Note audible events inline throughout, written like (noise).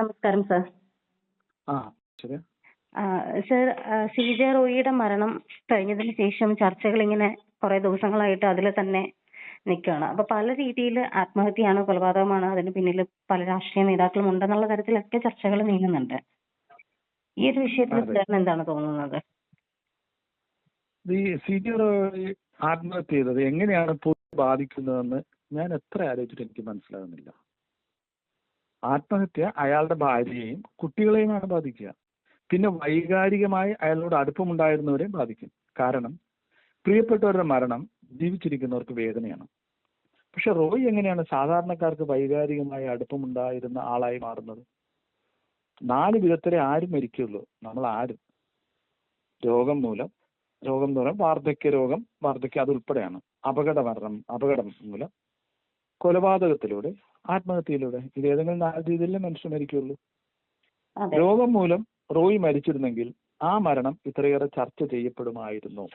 നമസ്കാരം sir. Sir C J റോയിയുടെ മരണം കഴിഞ്ഞതിന് ശേഷം ചർച്ചകൾ ഇങ്ങനെ കുറെ ദിവസങ്ങളായിട്ട് അതിൽ തന്നെ നിൽക്കുകയാണ്. അപ്പൊ പല രീതിയിൽ ആത്മഹത്യയാണ് കൊലപാതകമാണ് അതിന് പിന്നിൽ പല രാഷ്ട്രീയ നേതാക്കളും ഉണ്ടെന്നുള്ള തരത്തിലൊക്കെ ചർച്ചകൾ നീങ്ങുന്നുണ്ട്. ഈ ഒരു വിഷയത്തിൽ സാറിന് എന്താണ് തോന്നുന്നത്? ഈ സി ആത്മഹത്യ ചെയ്തത് എങ്ങനെയാണ് ബാധിക്കുന്നതെന്ന് ഞാൻ എത്ര ആലോചിച്ചിട്ട് എനിക്ക് മനസ്സിലാകുന്നില്ല. ആത്മഹത്യ അയാളുടെ ഭാര്യയെയും കുട്ടികളെയുമാണ് ബാധിക്കുക. പിന്നെ വൈകാരികമായി അയാളോട് അടുപ്പമുണ്ടായിരുന്നവരെയും ബാധിക്കും. കാരണം പ്രിയപ്പെട്ടവരുടെ മരണം ജീവിച്ചിരിക്കുന്നവർക്ക് വേദനയാണ്. പക്ഷെ റോയ് എങ്ങനെയാണ് സാധാരണക്കാർക്ക് വൈകാരികമായി അടുപ്പമുണ്ടായിരുന്ന ആളായി മാറുന്നത്? നാല് വിധത്തിലെ ആരും മരിക്കുള്ളൂ നമ്മൾ ആരും. രോഗം മൂലം രോഗം മൂലം വാർദ്ധക്യ രോഗം വാർദ്ധക്യം അതുൾപ്പെടെയാണ്. അപകട മരണം അപകടം മൂലം കൊലപാതകത്തിലൂടെ ആത്മഹത്യയിലൂടെ. ഇത് ഏതെങ്കിലും നാല് രീതിയിലേ മനുഷ്യൻ മരിക്കുള്ളൂ. രോഗം മൂലം റോയി മരിച്ചിരുന്നെങ്കിൽ ആ മരണം ഇത്രയേറെ ചർച്ച ചെയ്യപ്പെടുമായിരുന്നു.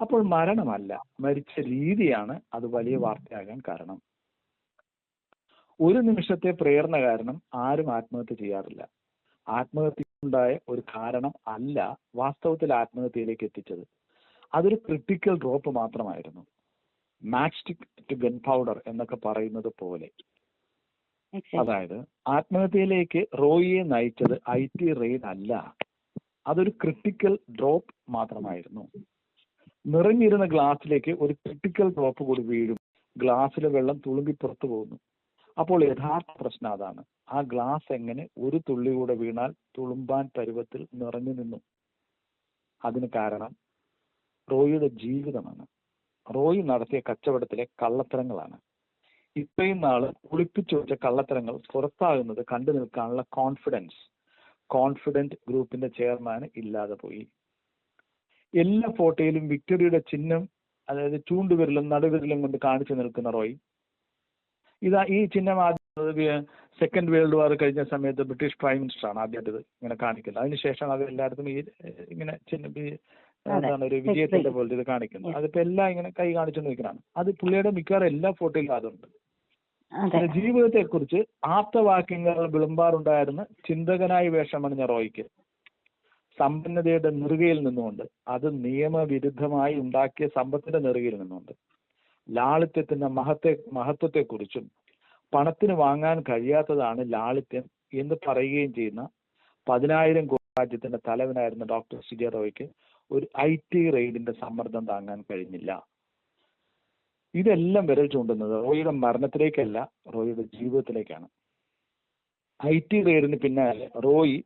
അപ്പോൾ മരണമല്ല മരിച്ച രീതിയാണ് അത് വലിയ വാർത്തയാകാൻ കാരണം. ഒരു നിമിഷത്തെ പ്രേരണ കാരണം ആരും ആത്മഹത്യ ചെയ്യാറില്ല. ആത്മഹത്യയുണ്ടായ ഒരു കാരണം അല്ല വാസ്തവത്തിൽ ആത്മഹത്യയിലേക്ക് എത്തിച്ചത്. അതൊരു ക്രിട്ടിക്കൽ ഡ്രോപ്പ് മാത്രമായിരുന്നു. മാച്ച് ടു ഗൺ പൗഡർ എന്നൊക്കെ പറയുന്നത് പോലെ. അതായത് ആത്മഹത്യയിലേക്ക് റോയിയെ നയിച്ചത് ഐ ടി റെയ്ഡ് അല്ല. അതൊരു ക്രിട്ടിക്കൽ ഡ്രോപ്പ് മാത്രമായിരുന്നു. നിറഞ്ഞിരുന്ന ഗ്ലാസ്സിലേക്ക് ഒരു ക്രിട്ടിക്കൽ ഡ്രോപ്പ് കൂടി വീഴും. ഗ്ലാസ്സിലെ വെള്ളം തുളുമ്പി പുറത്തു പോകുന്നു. അപ്പോൾ യഥാർത്ഥ പ്രശ്നം അതാണ്. ആ ഗ്ലാസ് എങ്ങനെ ഒരു തുള്ളി കൂടെ വീണാൽ തുളുമ്പാൻ പരുവത്തിൽ നിറഞ്ഞു നിന്നു? അതിന് കാരണം റോയിയുടെ ജീവിതമാണ്. റോയി നടത്തിയ കച്ചവടത്തിലെ കള്ളത്തരങ്ങളാണ്. ഇത്രയും നാൾ ഒളിപ്പിച്ചു വെച്ച കള്ളത്തരങ്ങൾ പുറത്താകുന്നത് കണ്ടു നിൽക്കാനുള്ള കോൺഫിഡൻസ് കോൺഫിഡന്റ് ഗ്രൂപ്പിന്റെ ചെയർമാൻ ഇല്ലാതെ പോയി. എല്ലാ ഫോട്ടോയിലും വിക്ടറിയുടെ ചിഹ്നം അതായത് ചൂണ്ടുവിരലും നടുവിരലും കൊണ്ട് കാണിച്ചു നിൽക്കുന്ന റോയ്. ഇതാ ഈ ചിഹ്നം ആദ്യം സെക്കൻഡ് വേൾഡ് വാർ കഴിഞ്ഞ സമയത്ത് ബ്രിട്ടീഷ് പ്രൈം മിനിസ്റ്റർ ആണ് ആദ്യമായിട്ട് ഇങ്ങനെ കാണിക്കുന്നത്. അതിനുശേഷം അത് എല്ലായിടത്തും ഈ ഇങ്ങനെ എന്താണ് ഒരു വിജയത്തിന്റെ പോലത്തെ ഇത് കാണിക്കുന്നത്. അതിപ്പോ എല്ലാം ഇങ്ങനെ കൈ കാണിച്ചുകൊണ്ട് നിൽക്കുന്നതാണ് അത് പുള്ളിയുടെ മിക്കവാറും എല്ലാ ഫോട്ടോയിലും അതുണ്ട്. ജീവിതത്തെക്കുറിച്ച് ആപ്തവാക്യങ്ങൾ വിളമ്പാറുണ്ടായിരുന്ന ചിന്തകനായ വേഷമണിഞ്ഞ റോയ്ക്ക് സമ്പന്നതയുടെ നെറുകയിൽ നിന്നുകൊണ്ട് അത് നിയമവിരുദ്ധമായി ഉണ്ടാക്കിയ സമ്പത്തിന്റെ നെറുകയിൽ നിന്നുകൊണ്ട് ലാളിത്യത്തിന്റെ മഹത്തെ മഹത്വത്തെക്കുറിച്ചും പണത്തിന് വാങ്ങാൻ കഴിയാത്തതാണ് ലാളിത്യം എന്ന് പറയുകയും ചെയ്യുന്ന പതിനായിരം രാജ്യത്തിന്റെ തലവനായിരുന്ന ഡോക്ടർ സിജെ റോയ്ക്ക് ഒരു ഐ ടി റെയ്ഡിന്റെ സമ്മർദ്ദം താങ്ങാൻ കഴിഞ്ഞില്ല. ഇതെല്ലാം വിരൽ ചൂണ്ടുന്നത് റോയിയുടെ മരണത്തിലേക്കല്ല റോയിയുടെ ജീവിതത്തിലേക്കാണ്. ഐ ടി റെയ്ഡിന് പിന്നാലെ റോയി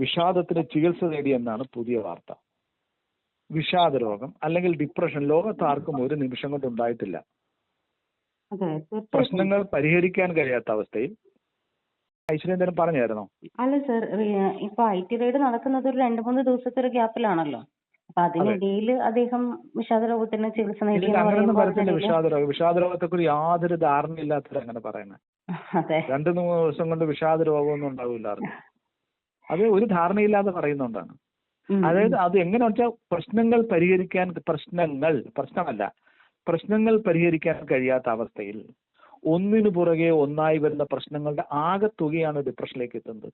വിഷാദത്തിന് ചികിത്സ നേടിയെന്നാണ് പുതിയ വാർത്ത. വിഷാദ രോഗം അല്ലെങ്കിൽ ഡിപ്രഷൻ ലോകത്ത് ആർക്കും ഒരു നിമിഷം കൊണ്ട് ഉണ്ടായിട്ടില്ല. പ്രശ്നങ്ങൾ പരിഹരിക്കാൻ കഴിയാത്ത അവസ്ഥയിൽ ഐശ്വര്യന്തരം പറഞ്ഞായിരുന്നോ? അല്ല സർ ഇപ്പൊ ഐ ടി റെയ്ഡ് നടക്കുന്നത് ഒരു രണ്ട് മൂന്ന് ദിവസത്തെ ഒരു ഗ്യാപ്പിലാണല്ലോ. അപ്പൊ അതിനിടയിൽ അദ്ദേഹം വിഷാദ രോഗത്തിന് ചികിത്സ ഇതിൽ നേടിയെന്ന് അങ്ങനൊന്നും പറയുമ്പോൾ വരത്തില്ല. അതിനിടയിൽ- വിഷാദ രോഗം വിഷാദ രോഗത്തെക്കുറിച്ച് യാതൊരു ധാരണയില്ലാത്തവർ അങ്ങനെ പറയുന്നത് അതെ. രണ്ടു മൂന്ന് ദിവസം കൊണ്ട് വിഷാദ രോഗമൊന്നും ഉണ്ടാവില്ല ആർക്കും അത് ഒരു ധാരണയില്ലാതെ പറയുന്നുണ്ടാണ്. ഉം, അതായത് അത് എങ്ങനെ വെച്ചാൽ പ്രശ്നങ്ങൾ പരിഹരിക്കാൻ പ്രശ്നങ്ങൾ പ്രശ്നമല്ല പ്രശ്നങ്ങൾ പരിഹരിക്കാൻ കഴിയാത്ത അവസ്ഥയിൽ ഒന്നിനു പുറകെ ഒന്നായി വരുന്ന പ്രശ്നങ്ങളുടെ ആകെത്തുകയാണ് ഡിപ്രഷനിലേക്ക് എത്തുന്നത്.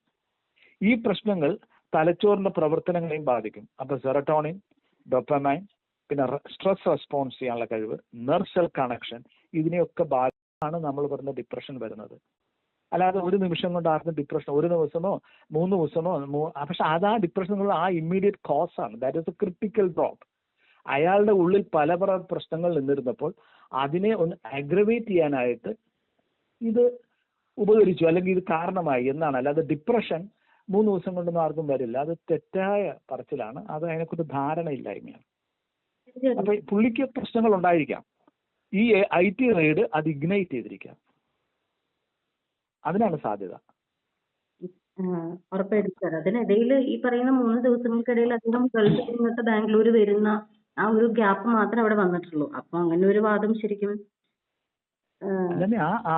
ഈ പ്രശ്നങ്ങൾ തലച്ചോറിന്റെ പ്രവർത്തനങ്ങളെയും ബാധിക്കും. അപ്പൊ സെറട്ടോണിൻ ഡൊപ്പമൈൻ പിന്നെ സ്ട്രെസ് റെസ്പോൺസ് ചെയ്യാനുള്ള കഴിവ് നെർസൽ കണക്ഷൻ ഇതിനെയൊക്കെ ബാധിച്ചാണ് നമ്മൾ പറഞ്ഞ ഡിപ്രഷൻ വരുന്നത്. അല്ലാതെ ഒരു നിമിഷം കൊണ്ട് ആർക്കും ഡിപ്രഷൻ ഒരു ദിവസമോ മൂന്ന് ദിവസമോ പക്ഷെ അത് ആ ഡിപ്രഷൻ ആ ഇമ്മീഡിയറ്റ് കോസ് ആണ്. That is a critical drop അയാളുടെ ഉള്ളിൽ പല പല പ്രശ്നങ്ങൾ നിന്നിരുന്നപ്പോൾ അതിനെ ഒന്ന് അഗ്രവേറ്റ് ചെയ്യാനായിട്ട് ഇത് ഉപകരിച്ചു. അല്ലെങ്കിൽ ഇത് കാരണമായി എന്നാണ്. അല്ലാതെ ഡിപ്രഷൻ മൂന്ന് ദിവസം കൊണ്ടൊന്നും ആർക്കും വരില്ല. അത് തെറ്റായ പറച്ചിലാണ്. അത് അതിനെക്കുറിച്ച് ധാരണയില്ലായ്മയാണ്. അപ്പൊ പുള്ളിക്ക് പ്രശ്നങ്ങൾ ഉണ്ടായിരിക്കാം. ഈ ഐ ടി റെയ്ഡ് അത് ഇഗ്നൈറ്റ് ചെയ്തിരിക്കാം. അതിനാണ് സാധ്യത. ഉറപ്പായിട്ടും സാർ. അതിനിടയിൽ ഈ പറയുന്ന മൂന്ന് ദിവസങ്ങൾക്കിടയിൽ അദ്ദേഹം ഗൾഫിൽ നിന്നിട്ട് ബാംഗ്ലൂർ വരുന്ന ആ ഒരു ഗ്യാപ്പ് മാത്രമേ അവിടെ വന്നിട്ടുള്ളൂ. അപ്പൊ അങ്ങനെ ഒരു വാദം ശരിക്കും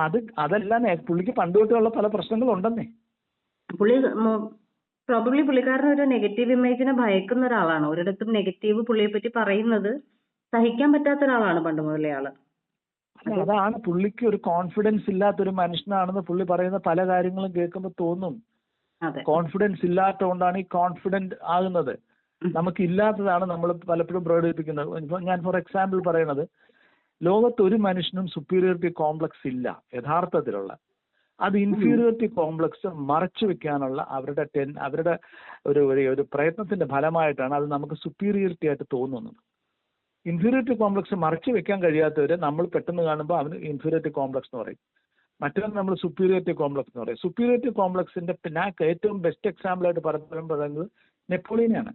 അത് അതല്ലാന്നേ പുള്ളിക്ക് പണ്ട് തൊട്ടുള്ള പല പ്രശ്നങ്ങളും ഉണ്ടെന്നേ പുള്ളി പ്രോബബ്ലി പുള്ളിക്കാരൻ ഒരു നെഗറ്റീവ് ഇമേജിനെ ഭയക്കുന്ന ഒരാളാണ്. ഒരിടത്തും നെഗറ്റീവ് പുള്ളിയെ പറ്റി പറയുന്നത് സഹിക്കാൻ പറ്റാത്ത ഒരാളാണ് പണ്ട് മുതലേ ആൾ. അതാണ് പുള്ളിക്ക് ഒരു കോൺഫിഡൻസ് ഇല്ലാത്ത ഒരു മനുഷ്യനാണെന്ന് പുള്ളി പറയുന്ന പല കാര്യങ്ങളും കേൾക്കുമ്പോൾ തോന്നും. അതെ. കോൺഫിഡൻസ് ഇല്ലാത്തതുകൊണ്ടാണ് ഈ കോൺഫിഡന്റ് ആകുന്നത്. ഉം. നമുക്ക് ഇല്ലാത്തതാണ് നമ്മൾ പലപ്പോഴും പ്രകടിപ്പിക്കുന്നത്. ഞാൻ ഫോർ എക്സാമ്പിൾ പറയുന്നത് ലോകത്ത് ഒരു മനുഷ്യനും സുപ്പീരിയോറിറ്റി കോംപ്ലക്സ് ഇല്ല യഥാർത്ഥത്തിലുള്ള. അത് ഇൻഫീരിയോറിറ്റി കോംപ്ലക്സ് മറച്ചു വെക്കാനുള്ള അവരുടെ ടെൻ അവരുടെ ഒരു ഒരു- പ്രയത്നത്തിന്റെ ഫലമായിട്ടാണ് അത് നമുക്ക് സുപ്പീരിയോറിറ്റി ആയിട്ട് തോന്നുന്നത്. ഇൻഫീരിയോറിറ്റി കോംപ്ലക്സ് മറച്ചു വെക്കാൻ കഴിയാത്തവരെ നമ്മൾ പെട്ടെന്ന് കാണുമ്പോൾ അവന് ഇൻഫീരിയോറിറ്റി കോംപ്ലക്സ് എന്ന് പറയും. മറ്റൊന്ന് നമ്മൾ സുപ്പീരിയോറിറ്റി കോംപ്ലക്സ് എന്ന് പറയും. സുപ്പീരിയോറിറ്റി കോംപ്ലക്സിന്റെ ഞാൻ ഏറ്റവും ബെസ്റ്റ് എക്സാമ്പിൾ ആയിട്ട് പറയുന്നത് നെപ്പോളിയനാണ്.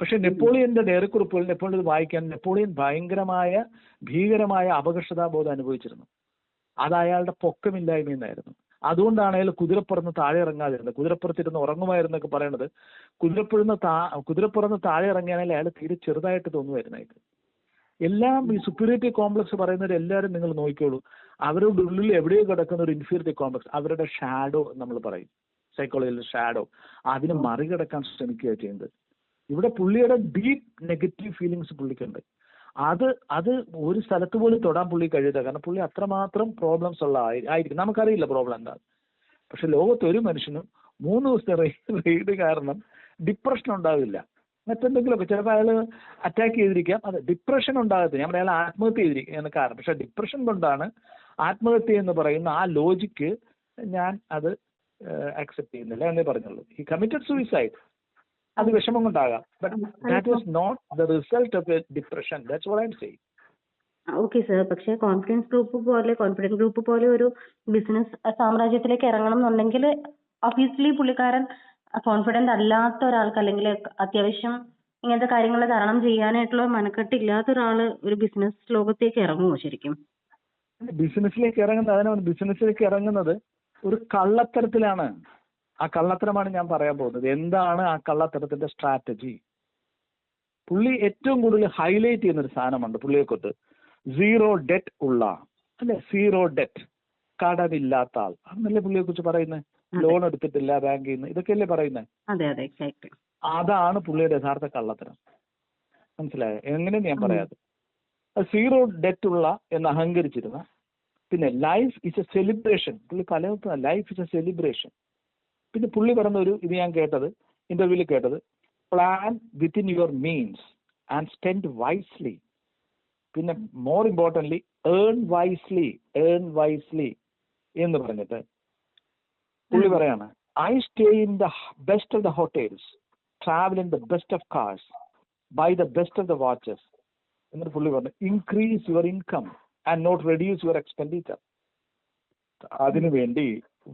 പക്ഷെ നെപ്പോളിയന്റെ ഡയറിക്കുറിപ്പുകൾ നെപ്പോളിയൻ വായിക്കാൻ നെപ്പോളിയൻ ഭയങ്കരമായ ഭീകരമായ അപകർഷതാബോധം അനുഭവിച്ചിരുന്നു. അത് അയാളുടെ പൊക്കമില്ലായ്മയെന്നായിരുന്നു അതുകൊണ്ടാണ് അയാൾ കുതിരപ്പുറന്ന് താഴെ ഇറങ്ങാതിരുന്നത്. കുതിരപ്പുറത്തിരുന്ന് ഉറങ്ങുമായിരുന്നൊക്കെ പറയണത്. കുതിരപ്പുറന്ന് താ കുതിരപ്പുറന്ന് താഴെ ഇറങ്ങിയാണെങ്കിൽ അയാൾ തീരെ ചെറുതായിട്ട് തോന്നുമായിരുന്നു എല്ലാം ഈ സുപ്പീരിയറ്റി കോംപ്ലക്സ് പറയുന്നവർ എല്ലാവരും നിങ്ങൾ നോക്കിക്കോളൂ. അവരുടെ ഉള്ളിൽ എവിടെയോ കിടക്കുന്ന ഒരു ഇൻഫീരിയറ്റി കോംപ്ലക്സ് അവരുടെ ഷാഡോ നമ്മൾ പറയും. സൈക്കോളജിയിൽ ഷാഡോ അതിനെ മറികടക്കാൻ ശ്രമിക്കുക ചെയ്യുന്നത്. ഇവിടെ പുള്ളിയുടെ ഡീപ്പ് നെഗറ്റീവ് ഫീലിങ്സ് പുള്ളിക്കുണ്ട്. അത് അത് ഒരു സ്ഥലത്ത് പോലും തൊടാൻ പുള്ളി കഴിയില്ല കാരണം പുള്ളി അത്രമാത്രം പ്രോബ്ലംസ് ഉള്ള ആയിരിക്കും. നമുക്കറിയില്ല പ്രോബ്ലം എന്താ പക്ഷെ ലോകത്ത് ഒരു മനുഷ്യനും മൂന്ന് ദിവസത്തെ റെയ്ഡ് കാരണം ഡിപ്രഷൻ ഉണ്ടാവില്ല. മറ്റെന്തെങ്കിലുമൊക്കെ ചിലപ്പോൾ അയാൾ അറ്റാക്ക് ചെയ്തിരിക്കാം. അത് ഡിപ്രഷൻ ഉണ്ടാകത്തില്ല. പറയാം അയാൾ ആത്മഹത്യ ചെയ്തിരിക്കുന്ന കാരണം. പക്ഷെ ഡിപ്രഷൻ കൊണ്ടാണ് ആത്മഹത്യ എന്ന് പറയുന്ന ആ ലോജിക്ക് ഞാൻ അത് അക്സെപ്റ്റ് ചെയ്യുന്നില്ല എന്നേ പറഞ്ഞുള്ളൂ. ഈ കമ്മിറ്റഡ് സൂയിസൈഡ് അത് വിഷമം കൊണ്ടാകാം. But that was not the result of a depression that's what I'm saying okay sir പക്ഷേ കോൺഫിഡൻസ് ഗ്രൂപ്പ് പോലെ കോൺഫിഡൻസ് ഗ്രൂപ്പ് പോലെ ഒരു ബിസിനസ് സാമ്രാജ്യത്തിലേക്ക് ഇറങ്ങണം എന്നുണ്ടെങ്കിൽ ഒബിയസ്ലി പുള്ളിക്കാരൻ കോൺഫിഡന്റ് അല്ലാത്ത ഒരാൾക്ക് അല്ലെങ്കിൽ അത്യാവശ്യം ഇങ്ങനത്തെ കാര്യങ്ങൾ തരണം ചെയ്യാനായിട്ടുള്ള മനക്കെട്ടില്ലാത്ത ഒരാൾ ഒരു ബിസിനസ് ലോകത്തേക്ക് ഇറങ്ങുമോ ശരിക്കും? ബിസിനസ്സിലേക്ക് ഇറങ്ങുന്നത് അതിനാണ് ബിസിനസ്സിലേക്ക് ഇറങ്ങുന്നത് ഒരു കള്ളത്തരത്തിലാണ്. ആ കള്ളത്തരമാണ് ഞാൻ പറയാൻ പോകുന്നത്. എന്താണ് ആ കള്ളത്തരത്തിന്റെ സ്ട്രാറ്റജി പുള്ളി ഏറ്റവും കൂടുതൽ ഹൈലൈറ്റ് ചെയ്യുന്ന ഒരു സാധനമുണ്ട് പുള്ളിയെക്കൊത്ത് സീറോ ഡെറ്റ് ഉള്ള അല്ലെ? സീറോ ഡെറ്റ് കടമില്ലാത്ത ആൾ. അന്നല്ലേ പുള്ളിയെ കുറിച്ച് പറയുന്നത് ലോൺ എടുത്തിട്ടില്ല ബാങ്കിൽ നിന്ന്. ഇതൊക്കെ അല്ലേ പറയുന്നത് അതാണ് പുള്ളിയുടെ യഥാർത്ഥ കള്ളത്തരം. മനസ്സിലായോ? എങ്ങനെയെന്ന് ഞാൻ പറയാത് പറയാതെ സീറോ ഡെറ്റ് ഉള്ള എന്ന് അഹങ്കരിച്ചിരുന്ന പിന്നെ ലൈഫ് ഇസ് എ സെലിബ്രേഷൻ പുള്ളി പല ലൈഫ് ഇസ് എ സെലിബ്രേഷൻ പിന്നെ പുള്ളി പറഞ്ഞ ഒരു ഇത് ഞാൻ കേട്ടത് ഇന്റർവ്യൂവിൽ കേട്ടത്. Plan within your means and spend wisely പിന്നെ more importantly earn wisely earn wisely എന്ന് പറഞ്ഞിട്ട് പുള്ളി പറയാണ് I stay in the best of the hotels travel in the best of cars buy the best of the watches എന്നിട്ട് പുള്ളി പറഞ്ഞു increase your income and not reduce your expenditure അതിനു വേണ്ടി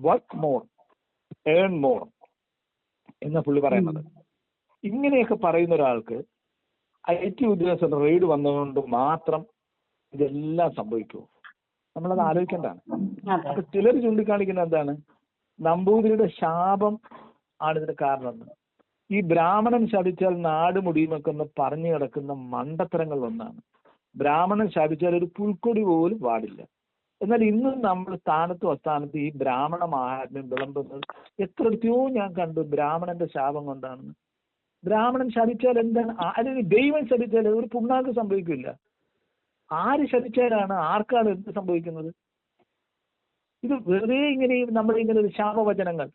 work more earn more എന്ന പുള്ളി പറയുന്നത്. ഇങ്ങനെയൊക്കെ പറയുന്ന ഒരാൾക്ക് ഐ ടി ഉദ്യോഗസ്ഥർ റെയ്ഡ് വന്നതുകൊണ്ട് മാത്രം ഇതെല്ലാം സംഭവിക്കുമോ നമ്മളത് ആലോചിക്കേണ്ടതാണ്. അപ്പൊ ചിലർ ചൂണ്ടിക്കാണിക്കുന്ന എന്താണ്? നമ്പൂതിരിയുടെ ശാപം ആണ് ഇതിന് കാരണം. ഈ ബ്രാഹ്മണൻ ശപിച്ചാൽ നാട് മുടിയുമൊക്കെ ഒന്ന് പറഞ്ഞു കിടക്കുന്ന മണ്ടത്തരങ്ങളിൽ ഒന്നാണ്. ബ്രാഹ്മണൻ ശപിച്ചാൽ ഒരു പുൽക്കൊടി പോലും പാടില്ല എന്നാൽ ഇന്നും നമ്മൾ സ്ഥാനത്തും അസ്ഥാനത്തും ഈ ബ്രാഹ്മണ മഹാത്മ്യം വിളമ്പുന്നത് എത്ര എത്രയോ ഞാൻ കണ്ടു ബ്രാഹ്മണന്റെ ശാപം കൊണ്ടാണെന്ന്. ബ്രാഹ്മണൻ ശപിച്ചാൽ എന്താണ്? അല്ലെങ്കിൽ ദൈവം ശപിച്ചാൽ ഒരു പുണ്ണാക്ക് സംഭവിക്കില്ല. ആര് ശപിച്ചാലാണ്? ആർക്കാണ് എന്ത് സംഭവിക്കുന്നത്? ഇത് വെറുതെ ഇങ്ങനെ നമ്മൾ ഇങ്ങനെ ഒരു ശാപവചനങ്ങൾ.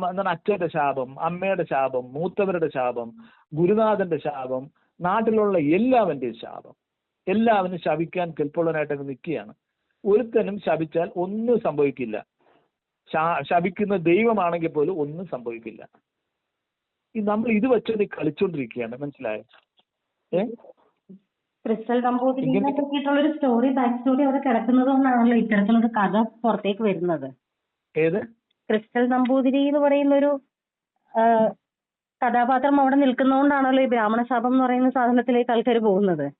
എന്താണ്? അച്ഛന്റെ ശാപം അമ്മയുടെ ശാപം മൂത്തവരുടെ ശാപം ഗുരുനാഥന്റെ ശാപം നാട്ടിലുള്ള എല്ലാവന്റെയും ശാപം. എല്ലാവരും ശവിക്കാൻ കെൽപ്പുള്ളവനായിട്ടൊക്കെ നിൽക്കുകയാണ്. ഒരുത്തനും ശപിച്ചാൽ ഒന്നും സംഭവിക്കില്ല. ശപിക്കുന്ന ദൈവമാണെങ്കിൽ പോലും ഒന്നും സംഭവിക്കില്ല. ഈ നമ്മൾ ഇത് വെച്ചത് കളിച്ചോണ്ടിരിക്കുകയാണ്. മനസ്സിലായോ? ഏ? ക്രിസ്റ്റൽ നമ്പൂതിരിനെ ഇങ്ങനെ- പറ്റിയിട്ടുള്ള ഒരു സ്റ്റോറി ബാക്ക് സ്റ്റോറി അവിടെ കിടക്കുന്നത് കൊണ്ടാണല്ലോ ഇത്തരത്തിലൊരു കഥ പുറത്തേക്ക് വരുന്നത്. ഏത്? ക്രിസ്റ്റൽ നമ്പൂതിരി എന്ന് പറയുന്ന ഒരു കഥാപാത്രം അവിടെ നിൽക്കുന്നതുകൊണ്ടാണല്ലോ ഈ ബ്രാഹ്മണ ശാപം എന്ന് പറയുന്ന സാധനത്തിലേക്ക് ആൾക്കാർ പോകുന്നത്.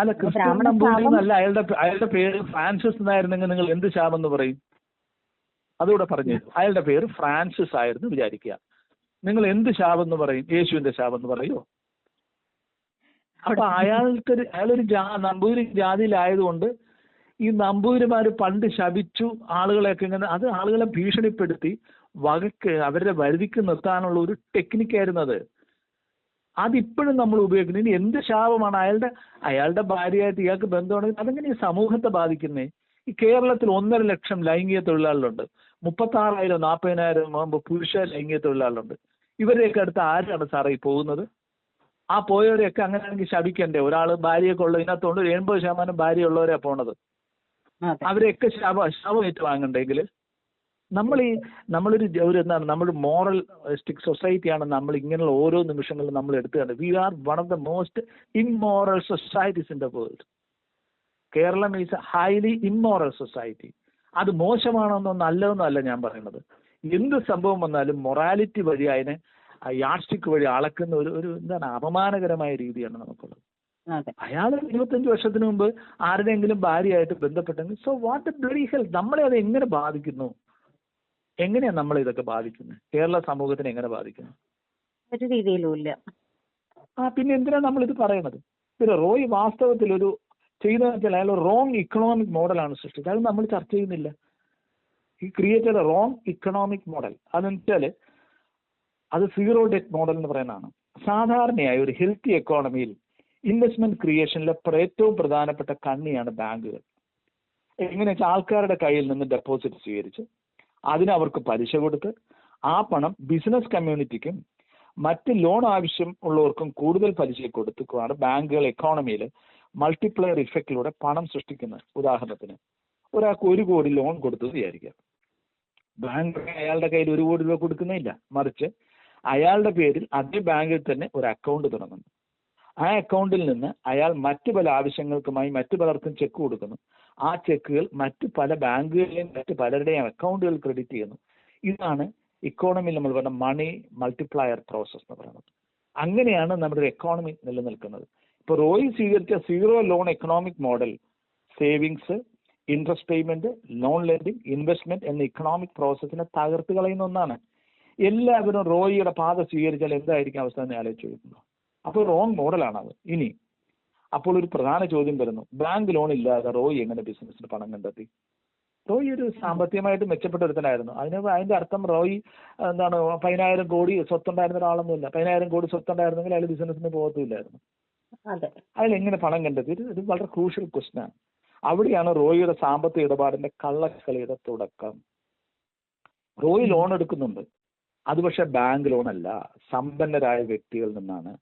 അല്ല ക്രിസ്ത്യൻ നമ്പൂതിരി എന്നല്ല അയാളുടെ അയാളുടെ പേര് ഫ്രാൻസിസ് എന്നായിരുന്നെങ്കിൽ നിങ്ങൾ എന്ത് ശാപം എന്ന് പറയും? അതുകൂടെ പറഞ്ഞു. അയാളുടെ പേര് ഫ്രാൻസിസ് ആയിരുന്നു വിചാരിക്കുക. നിങ്ങൾ എന്ത് ശാപം എന്ന് പറയും? യേശുവിന്റെ ശാപം എന്ന് പറയുമോ അപ്പൊ അയാൾക്ക് അയാളൊരു ജാ നമ്പൂതിരി ജാതിയിലായതുകൊണ്ട് ഈ നമ്പൂതിരിമാര് പണ്ട് ശപിച്ചു ആളുകളെയൊക്കെ ഇങ്ങനെ അത് ആളുകളെ ഭീഷണിപ്പെടുത്തി വകക്ക് അവരുടെ വരുതിക്ക് നിർത്താനുള്ള ഒരു ടെക്നിക്കായിരുന്നു അത് അതിപ്പോഴും നമ്മൾ ഉപയോഗിക്കുന്നത്. ഇനി എന്ത് ശാപമാണ് അയാളുടെ അയാളുടെ ഭാര്യയായിട്ട് ഇയാൾക്ക് ബന്ധമുണ്ടെങ്കിൽ അതെങ്ങനെ ഈ സമൂഹത്തെ ബാധിക്കുന്നേ? ഈ കേരളത്തിൽ ഒന്നര ലക്ഷം ലൈംഗിക തൊഴിലാളികളുണ്ട്. മുപ്പത്തി ആറായിരം നാൽപ്പതിനായിരം പുരുഷ ലൈംഗിക തൊഴിലാളികളുണ്ട്. ഇവരെയൊക്കെ അടുത്ത് ആരാണ് സാറേ ഈ പോകുന്നത്? ആ പോയവരെയൊക്കെ അങ്ങനെയാണെങ്കിൽ ശപിക്കണ്ടേ? ഒരാൾ ഭാര്യയൊക്കെ ഉള്ള ഇതിനകത്തോണ്ട് എൺപത് ശതമാനം ഭാര്യ ഭാര്യയുള്ളവരാ പോണത്. അവരെയൊക്കെ ശാപ ശാപം ഏറ്റു വാങ്ങണ്ടെങ്കിൽ നമ്മൾ ഈ നമ്മളൊരു ഒരു എന്താണ് നമ്മൾ മോറൽ സ്റ്റിക് സൊസൈറ്റിയാണ് നമ്മൾ ഇങ്ങനെയുള്ള ഓരോ നിമിഷങ്ങളിലും നമ്മൾ എടുത്തുകൊണ്ട് we are one of the most immoral societies in the world Keralam is a highly immoral society അത് മോശമാണെന്നോ നല്ലതെന്നോ അല്ല ഞാൻ പറയുന്നത്. എന്ത് സംഭവം വന്നാലും മൊറാലിറ്റി വഴി അതിനെ യാഷ്ടിക്ക് വഴി അളക്കുന്ന ഒരു ഒരു എന്താണ് അപമാനകരമായ രീതിയാണ് നമുക്കുള്ളത്. അയാൾ ഇരുപത്തഞ്ച് വർഷത്തിന് മുമ്പ് ആരുടെയെങ്കിലും ഭാര്യയായിട്ട് ബന്ധപ്പെട്ടെങ്കിൽ സോ വാട്ട് ബ്ലഡി ഹെൽത്ത് നമ്മളെ അത് എങ്ങനെ ബാധിക്കുന്നു? എങ്ങനെയാണ് നമ്മൾ ഇതൊക്കെ ബാധിക്കുന്നത് കേരള സമൂഹത്തിന് എങ്ങനെ ബാധിക്കുന്നു? ഒരു രീതിയിലും ഇല്ല. ആ പിന്നെ എന്തിനാ നമ്മൾ ഇത് പറയുന്നത് പിന്നെ റോയ് വാസ്തവത്തിൽ ഒരു ചെയ്തതെന്ന് വെച്ചാൽ അയാൾ റോങ് ഇക്കണോമിക് മോഡലാണ് സൃഷ്ടിച്ചത്. അത് നമ്മൾ ചർച്ച ചെയ്യുന്നില്ല. ഈ ക്രിയേറ്റഡ് റോങ് ഇക്കണോമിക് മോഡൽ അതെന്ന് വെച്ചാൽ അത് സീറോ ഡെറ്റ് മോഡൽ എന്ന് പറയുന്നതാണ്. സാധാരണയായി ഒരു ഹെൽത്തി എക്കോണമിയിൽ ഇൻവെസ്റ്റ്മെന്റ് ക്രിയേഷനിലെ ഏറ്റവും പ്രധാനപ്പെട്ട കണ്ണിയാണ് ബാങ്കുകൾ. എങ്ങനെയാ വെച്ചാൽ ആൾക്കാരുടെ കയ്യിൽ നിന്ന് ഡെപ്പോസിറ്റ് സ്വീകരിച്ച് അതിന് അവർക്ക് പലിശ കൊടുത്ത് ആ പണം ബിസിനസ് കമ്മ്യൂണിറ്റിക്കും മറ്റ് ലോൺ ആവശ്യം ഉള്ളവർക്കും കൂടുതൽ പലിശ കൊടുത്തുകൊണ്ട് ബാങ്കുകൾ എക്കോണമിയിൽ മൾട്ടിപ്ലയർ ഇഫക്റ്റിലൂടെ പണം സൃഷ്ടിക്കുന്നത് ഉദാഹരണത്തിന്. ഒരാൾക്ക് ഒരു കോടി ലോൺ കൊടുത്തു എന്ന് വിചാരിക്കാം ബാങ്ക് അയാളുടെ കയ്യിൽ ഒരു കോടി രൂപ കൊടുക്കുന്നില്ല. മറിച്ച് അയാളുടെ പേരിൽ അതേ ബാങ്കിൽ തന്നെ ഒരു അക്കൗണ്ട് തുടങ്ങുന്നു. ആ അക്കൗണ്ടിൽ നിന്ന് അയാൾ മറ്റു പല ആവശ്യങ്ങൾക്കുമായി മറ്റു പലർക്കും ചെക്ക് കൊടുക്കുന്നു. ആ ചെക്കുകൾ മറ്റ് പല ബാങ്കുകളിലെയും മറ്റ് പലരുടെയും അക്കൗണ്ടുകൾ ക്രെഡിറ്റ് ചെയ്യുന്നു. ഇതാണ് ഇക്കോണമിയിൽ നമ്മൾ പറഞ്ഞ മണി മൾട്ടിപ്ലയർ പ്രോസസ് എന്ന് പറയുന്നത്. അങ്ങനെയാണ് നമ്മുടെ ഒരു എക്കോണമി നിലനിൽക്കുന്നത്. ഇപ്പോൾ റോയി സ്വീകരിച്ച zero loan economic model savings interest payment loan lending investment എന്ന ഇക്കണോമിക് പ്രോസസ്സിനെ തകർത്ത് കളയുന്ന ഒന്നാണ്. എല്ലാവരും റോയിയുടെ പാത സ്വീകരിച്ചാൽ എന്തായിരിക്കും അവസ്ഥ എന്ന് ആലോചിച്ച് നോക്കുന്നു അപ്പോൾ റോങ് അത് ഇനി അപ്പോൾ ഒരു പ്രധാന ചോദ്യം വരുന്നു. ബാങ്ക് ലോൺ ഇല്ലാതെ റോയ് എങ്ങനെ ബിസിനസ്സിന് പണം കണ്ടെത്തി? റോയ് ഒരു സാമ്പത്തികമായിട്ട് മെച്ചപ്പെട്ട ഒരുത്തനായിരുന്നു. അതിന് അതിന്റെ അർത്ഥം റോയ് എന്താണ് പതിനായിരം കോടി സ്വത്തുണ്ടായിരുന്ന ഒരാളൊന്നുമില്ല. പതിനായിരം കോടി സ്വത്തുണ്ടായിരുന്നെങ്കിൽ അയാൾ ബിസിനസ്സിന് പോകത്തില്ലായിരുന്നു അതെ. അയാൾ എങ്ങനെ പണം കണ്ടെത്തി? ഇത് ഇത് വളരെ ക്രൂഷ്യൽ ക്വസ്റ്റ്യൻ ആണ്. അവിടെയാണ് റോയിയുടെ സാമ്പത്തിക ഇടപാടിന്റെ കള്ളക്കളിയുടെ തുടക്കം. റോയ് ലോൺ എടുക്കുന്നുണ്ട്. അത് പക്ഷെ ബാങ്ക് ലോൺ അല്ല. സമ്പന്നരായ വ്യക്തികളിൽ നിന്നാണ്.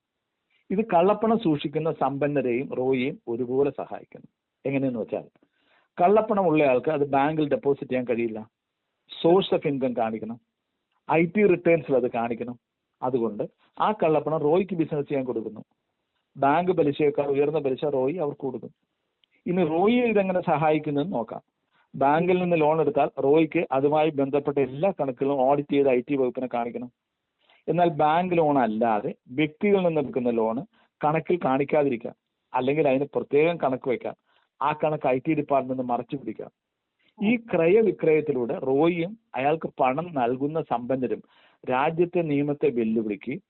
ഇത് കള്ളപ്പണം സൂക്ഷിക്കുന്ന സമ്പന്നരെയും റോയിയും ഒരുപോലെ സഹായിക്കുന്നു. എങ്ങനെയെന്ന് വെച്ചാൽ കള്ളപ്പണം ഉള്ള ആൾക്ക് അത് ബാങ്കിൽ ഡെപ്പോസിറ്റ് ചെയ്യാൻ കഴിയില്ല. സോഴ്സ് ഓഫ് ഇൻകം കാണിക്കണം. ഐ ടി റിട്ടേൺസിൽ അത് കാണിക്കണം. അതുകൊണ്ട് ആ കള്ളപ്പണം റോയിക്ക് ബിസിനസ് ചെയ്യാൻ കൊടുക്കുന്നു. ബാങ്ക് പലിശയേക്കാൾ ഉയർന്ന പലിശ റോയി അവർക്ക് കൊടുക്കും. ഇനി റോയിയെ ഇതെങ്ങനെ സഹായിക്കുന്നതെന്ന് നോക്കാം. ബാങ്കിൽ നിന്ന് ലോൺ എടുത്താൽ റോയിക്ക് അതുമായി ബന്ധപ്പെട്ട എല്ലാ കണക്കുകളും ഓഡിറ്റ് ചെയ്ത് ഐ ടി വകുപ്പിനെ കാണിക്കണം. എന്നാൽ ബാങ്ക് ലോൺ അല്ലാതെ വ്യക്തികളിൽ നിന്ന് എടുക്കുന്ന ലോണ് കണക്കിൽ കാണിക്കാതിരിക്കാം അല്ലെങ്കിൽ അതിന് പ്രത്യേകം കണക്ക് വെക്കാം ആ കണക്ക് ഐ ടി ഡിപ്പാർട്ട്മെന്റ് മറച്ചു പിടിക്കാം ഈ ക്രയവിക്രയത്തിലൂടെ റോയിയും അയാൾക്ക് പണം നൽകുന്ന സമ്പന്നരും രാജ്യത്തെ നിയമത്തെ വെല്ലുവിളിക്കുകയും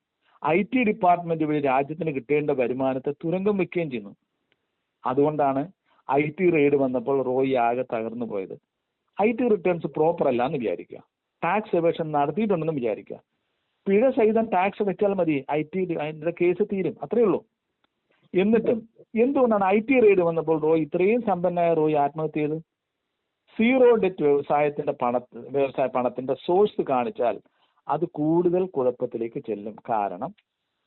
ഐ ടി ഡിപ്പാർട്ട്മെന്റ് വഴി രാജ്യത്തിന് കിട്ടേണ്ട വരുമാനത്തെ തുരങ്കം വെക്കുകയും ചെയ്യുന്നു. അതുകൊണ്ടാണ് ഐ ടി റെയ്ഡ് വന്നപ്പോൾ റോയി ആകെ തകർന്നു പോയത്. ഐ ടി റിട്ടേൺസ് പ്രോപ്പർ അല്ല എന്ന് വിചാരിക്കുക. ടാക്സ് എവേഷൻ നടത്തിയിട്ടുണ്ടെന്ന് വിചാരിക്കുക. പിഴ സഹിതം ടാക്സ് വെച്ചാൽ മതി. ഐ ടി അതിന്റെ കേസ് തീരും. അത്രേ ഉള്ളൂ. എന്നിട്ടും എന്തുകൊണ്ടാണ് ഐ ടി റെയ്ഡ് വന്നപ്പോൾ റോയ് ഇത്രയും സമ്പന്നനായ റോയ് ആത്മഹത്യ ചെയ്ത് സീറോ ഡെറ്റ് വ്യവസായത്തിന്റെ പണ വ്യവസായ പണത്തിന്റെ സോഴ്സ് കാണിച്ചാൽ അത് കൂടുതൽ കുഴപ്പത്തിലേക്ക് ചെല്ലും. കാരണം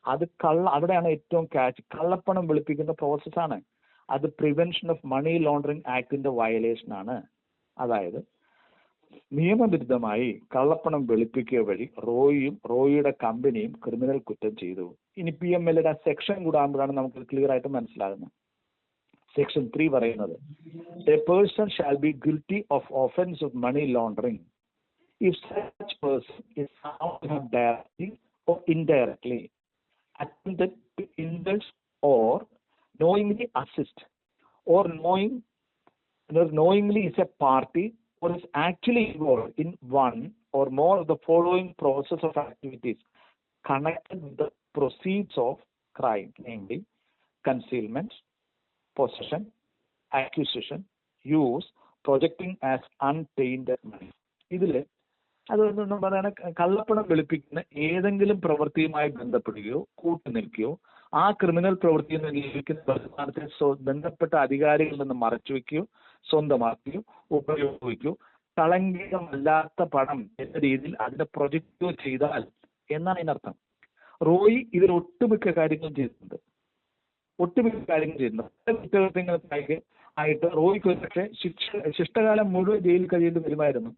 അത് കള്ള അവിടെയാണ് ഏറ്റവും ക്യാച്ച് കള്ളപ്പണം വെളുപ്പിക്കുന്ന പ്രോസസ്സാണ് അത് പ്രിവെൻഷൻ ഓഫ് മണി ലോണ്ടറിങ് ആക്ടിന്റെ വയലേഷൻ ആണ്. അതായത് നിയമവിരുദ്ധമായി കള്ളപ്പണം വെളുപ്പിക്കുക വഴി റോയിയും റോയിയുടെ കമ്പനിയും ക്രിമിനൽ കുറ്റം ചെയ്തു. ഇനി പി എം എല്ലിന്റെ സെക്ഷൻ കൂടാകുമ്പോഴാണ് നമുക്ക് ക്ലിയർ ആയിട്ട് മനസ്സിലാകുന്നത്. സെക്ഷൻ ത്രീ പറയുന്നത് a person shall be guilty of offence of money laundering if to have directly or indirectly attempted to indulge or knowingly assist or knowing or knowingly is a party or is actually involved in one or more of the following process of activities connected with the proceeds of crime, namely concealment, possession, acquisition, use, projecting as untainted money. ഇതിൽ അതൊന്നും പറയുന്ന കള്ളപ്പണം വെളുപ്പിക്കുന്ന ഏതെങ്കിലും പ്രവൃത്തിയുമായി ബന്ധപ്പെടുകയോ കൂട്ടുനിൽക്കുകയോ ആ criminal പ്രവൃത്തിയിൽ നിന്ന് ലഭിക്കുന്ന വരുമാനത്തെ ബന്ധപ്പെട്ട അധികാരികളിൽ നിന്ന് മറച്ചുവെക്കുകയോ സ്വന്തമാക്കുകയോ ഉപയോഗിക്കൂ. കളങ്കികമല്ലാത്ത പണം എന്ന രീതിയിൽ അതിനെ പ്രൊജക്റ്റോ ചെയ്താൽ എന്നാണ് അതിനർത്ഥം. റോയി ഇതിൽ ഒട്ടുമിക്ക കാര്യങ്ങളും ചെയ്തിട്ടുണ്ട് ഒട്ടുമിക്ക കാര്യങ്ങൾ ചെയ്യുന്നുണ്ട്. പല കുറ്റകൃത്യങ്ങൾക്കായി ആയിട്ട് റോയിക്ക് ഒരു പക്ഷേ ശിക്ഷ ശിഷ്ടകാലം മുഴുവൻ ജയിലിൽ കഴിയേണ്ടി വരുമായിരുന്നു.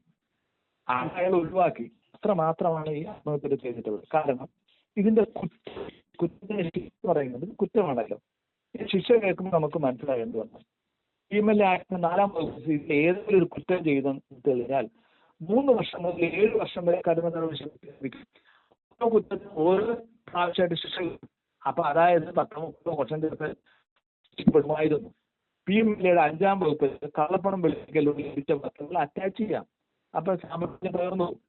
അത് അയാൾ ഒഴിവാക്കി. അത്ര മാത്രമാണ് ഈ ആത്മഹത്യ ചെയ്തിട്ടുള്ളത്. കാരണം ഇതിന്റെ കുറ്റ ശിക്ഷ പറയുന്നത് കുറ്റമാണല്ലോ. ശിക്ഷ കേൾക്കുമ്പോൾ നമുക്ക് മനസ്സിലാകേണ്ടി എന്തുകൊണ്ട് എ ആക്ട് നാലാം വകുപ്പ് ഏതെങ്കിലും ഒരു കുറ്റം ചെയ്ത് തെളിഞ്ഞാൽ മൂന്ന് വർഷം മുതൽ ഏഴ് വർഷം വരെ കഠിന നടപടി ലഭിക്കും ഓരോ കുറ്റത്തിന് ഓരോ പ്രാവശ്യമായിട്ട് ശിക്ഷ അപ്പൊ അതായത് പത്ത് മുപ്പത് വർഷം ചേർത്ത് ശിക്ഷപ്പെടുമായിരുന്നു പി എം എൽ എയുടെ അഞ്ചാം വകുപ്പ് കള്ളപ്പണം വെളുപ്പിക്കലോട് ലഭിച്ച പത്രങ്ങൾ അറ്റാച്ച് ചെയ്യാം. അപ്പൊ സാമ്പത്തികം പകർന്നു പോകും.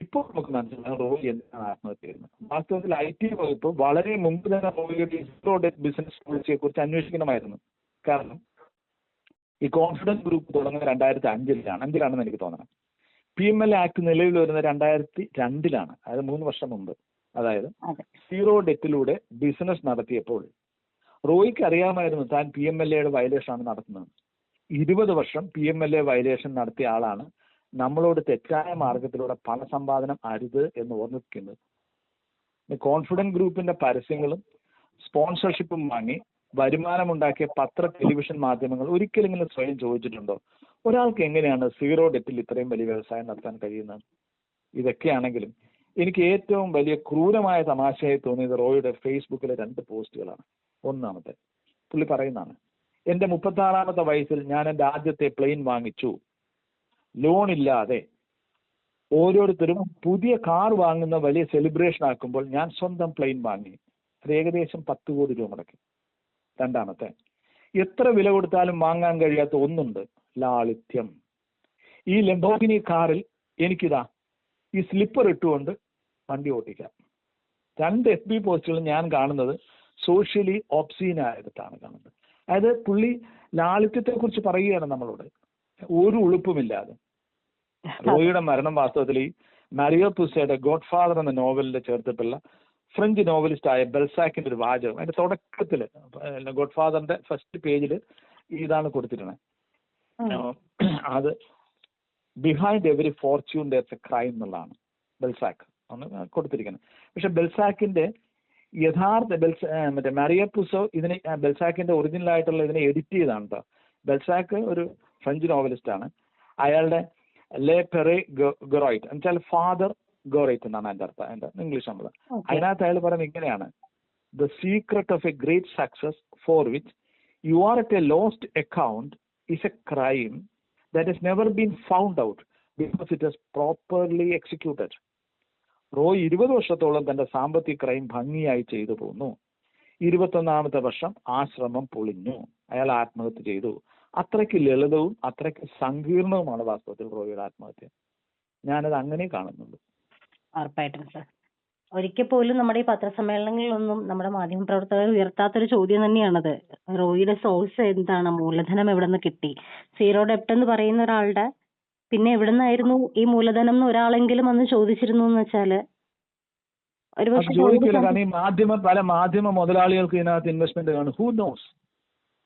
ഇപ്പോൾ നമുക്ക് മനസ്സിലാകും റോയി എന്താണ് ആത്മഹത്യ ചെയ്യുന്നത്? വാസ്തവത്തിൽ ഐ ടി വകുപ്പ് വളരെ മുമ്പ് തന്നെ റോയിയുടെ സീറോ ഡെറ്റ് ബിസിനസ് പോളിസിയെ കുറിച്ച് അന്വേഷിക്കണമായിരുന്നു. കാരണം ഈ കോൺഫിഡൻസ് ഗ്രൂപ്പ് തുടങ്ങുന്നത് രണ്ടായിരത്തി അഞ്ചിലാണ് അഞ്ചിലാണെന്ന് എനിക്ക് തോന്നണം. പി എം എൽ ആക്ട് നിലവിൽ വരുന്നത് രണ്ടായിരത്തി രണ്ടിലാണ് അതായത് മൂന്ന് വർഷം മുമ്പ്. അതായത് സീറോ ഡെറ്റിലൂടെ ബിസിനസ് നടത്തിയപ്പോൾ റോയിക്ക് അറിയാമായിരുന്നു താൻ പി എം എൽ എയുടെ വയലേഷൻ ആണ് നടത്തുന്നത് ഇരുപത് വർഷം P M L A violation നടത്തിയ ആളാണ്. നമ്മളോട് തെറ്റായ മാർഗത്തിലൂടെ പണസമ്പാദനം അരുത് എന്ന് ഓർമ്മിപ്പിക്കുന്നത്. കോൺഫിഡന്റ് ഗ്രൂപ്പിന്റെ പരസ്യങ്ങളും സ്പോൺസർഷിപ്പും വാങ്ങി വരുമാനമുണ്ടാക്കിയ പത്ര ടെലിവിഷൻ മാധ്യമങ്ങൾ ഒരിക്കലെങ്കിലും സ്വയം ചോദിച്ചിട്ടുണ്ടോ? ഒരാൾക്ക് എങ്ങനെയാണ് സീറോ ഡെറ്റിൽ ഇത്രയും വലിയ വ്യവസായം നടത്താൻ കഴിയുന്നത്? ഇതൊക്കെയാണെങ്കിലും എനിക്ക് ഏറ്റവും വലിയ ക്രൂരമായ തമാശയായി തോന്നിയത് റോയുടെ ഫേസ്ബുക്കിലെ രണ്ട് പോസ്റ്റുകളാണ്. ഒന്നാമത്തെ പുള്ളി പറയുന്നതാണ് എന്റെ മുപ്പത്തി ആറാമത്തെ വയസ്സിൽ ഞാൻ എന്റെ ആദ്യത്തെ പ്ലെയിൻ വാങ്ങിച്ചു. ലോൺ ഇല്ലാതെ ഓരോരുത്തരും പുതിയ കാർ വാങ്ങുന്ന വലിയ സെലിബ്രേഷൻ ആക്കുമ്പോൾ ഞാൻ സ്വന്തം പ്ലെയിൻ വാങ്ങി. അത് ഏകദേശം പത്ത് കോടി രൂപ മുടക്കി. രണ്ടാമത്തെ. എത്ര വില കൊടുത്താലും വാങ്ങാൻ കഴിയാത്ത ഒന്നുണ്ട്. ലാളിത്യം. ഈ ലംബോഗിനി കാറിൽ എനിക്കിതാ ഈ സ്ലിപ്പർ ഇട്ടുകൊണ്ട് വണ്ടി ഓട്ടിക്കാം. രണ്ട് എഫ് ബി പോസ്റ്റുകൾ ഞാൻ കാണുന്നത് സോഷ്യലി ഓപ്സീനായിട്ടാണ് കാണുന്നത്. അതായത് പുള്ളി ലാളിത്യത്തെ കുറിച്ച് പറയുകയാണ് നമ്മളോട്. ഒരു ഉളുപ്പുമില്ലാതെ. റോയിയുടെ മരണം വാസ്തവത്തിൽ ഈ മരിയോ പുസയുടെ ഗോഡ് ഫാദർ എന്ന നോവലിന്റെ ചേർത്തിട്ടുള്ള ഫ്രഞ്ച് നോവലിസ്റ്റ് ആയ ബെൽസാക്കിന്റെ ഒരു വാചകം അതിന്റെ തുടക്കത്തിൽ ഗോഡ് ഫാദറിന്റെ ഫസ്റ്റ് പേജിൽ ഇതാണ് കൊടുത്തിരുന്നത്. അത് behind every fortune there's a crime എന്നുള്ളതാണ് ബെൽസാക്ക്. ആണ് കൊടുത്തിരിക്കുന്നത്. പക്ഷെ ബെൽസാക്കിന്റെ യഥാർത്ഥ ബെൽസ മറ്റേ മരിയ പുസോ ഇതിനെ ബെൽസാക്കിന്റെ ഒറിജിനൽ ആയിട്ടുള്ള ഇതിനെ എഡിറ്റ് ചെയ്താണ് കേട്ടോ ബെൽസാക്ക് ഒരു ഫ്രഞ്ച് നോവലിസ്റ്റ് ആണ് അയാളുടെ ലെ പെറെ ഗൊറോയിറ്റ് എന്നുവെച്ചാൽ ഫാദർ ഗോറൈറ്റ് എന്നാണ് അതിന്റെ അർത്ഥം. അതിന്റെ ഇംഗ്ലീഷ് നമ്മൾ. അതിനകത്ത് അയാൾ പറയുന്നത് ഇങ്ങനെയാണ്. The secret of a great success for which you are at a lost account is a crime that is never been found out because it is properly executed Roy ഇരുപത് വർഷത്തോളം തന്റെ സാമ്പത്തിക ക്രൈം ഭംഗിയായി ചെയ്തു പോന്നു. ഇരുപത്തൊന്നാമത്തെ വർഷം ആശ്രമം പൊളിഞ്ഞു. അയാൾ ആത്മഹത്യ ചെയ്തു. അത്രയ്ക്ക് ലളിതവും അത്രയ്ക്ക് സങ്കീർണവുമാണ് വാസ്തവത്തിൽ റോയിയുടെ ആത്മഹത്യ. ഞാനത് അങ്ങനെ കാണുന്നുള്ളൂ. ഉറപ്പായിട്ടും സർ ഒരിക്കൽ പോലും നമ്മുടെ ഈ പത്രസമ്മേളനങ്ങളിലൊന്നും നമ്മുടെ മാധ്യമ മാധ്യമപ്രവർത്തകർ ഉയർത്താത്തൊരു ചോദ്യം തന്നെയാണത്. റോയിയുടെ സോഴ്സ് എന്താണ്? മൂലധനം എവിടെ നിന്ന് കിട്ടി? സീറോ ഡെപ്റ്റ് എന്ന് പറയുന്ന ഒരാളുടെ പിന്നെ എവിടെ നിന്നായിരുന്നു ഈ മൂലധനം എന്ന് ഒരാളെങ്കിലും അന്ന് ചോദിച്ചിരുന്നു എന്ന് വെച്ചാൽ അത് ഒരുപക്ഷെ റോയിയുടെ കാരണം ഈ മാധ്യമ പല മാധ്യമ മുതലാളികൾക്ക് ഇതിനകത്ത് ഇൻവെസ്റ്റ്മെന്റ് കാണും. ഹൂ നോസ്